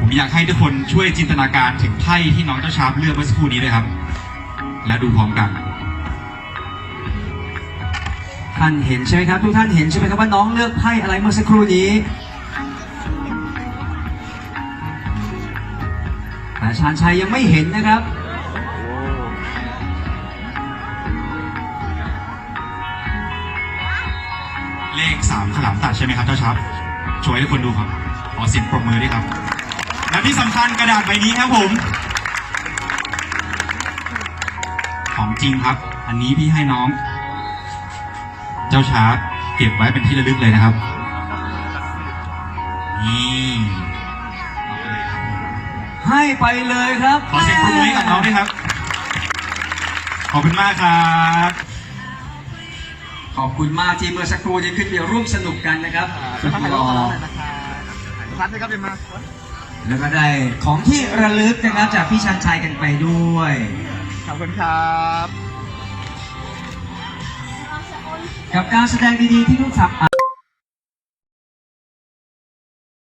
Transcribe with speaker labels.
Speaker 1: ผมอยากให้ทุกคนช่วยจินตนาการถึงไพ่ที่น้องเจ้าชาร์ปเลือกเมื่อสักครู่นี้ด้วยครับ และดูพร้อมกัน
Speaker 2: ท่านเห็นใช่ไหมครับ ทุกท่านเห็นใช่ไหมครับว่าน้องเลือกไพ่อะไรเมื่อสักครู่นี้แต่ชาญชัยยังไม่เห็นนะครับ
Speaker 1: เลขสามขลามตัดใช่ไหมครับเจ้าชาร์ปโชว์ให้ทุกคนดูครับ ขอเสียงปรบมือด้วยครับ และที่สำคัญกระดาษใบนี้ครับผม ของจริงครับ อันนี้พี่ให้น้อง เจ้าชาร์ปเก็บไว้เป็นที่ระลึกเลยนะครับ นี่เอาไปเลยครับ
Speaker 2: ให้ไปเลยครับ
Speaker 1: ขอเสียงปรบมือให้กับน้องด้วยครับ ขอบคุณมากครับ
Speaker 2: ขอบคุณมากที่เมื่อสักครู่นี้ขึ้นไปร่วมสนุกกันนะครับสุดหล่อ
Speaker 3: พัดนะครับเดี๋ยวมา
Speaker 2: แล้วก็ได้ของที่ระลึกนะครับจากพี่ชันชัยกันไปด้วย
Speaker 3: ขอบคุณครับ
Speaker 2: กับการแสดงดีๆที่ทุกท่าน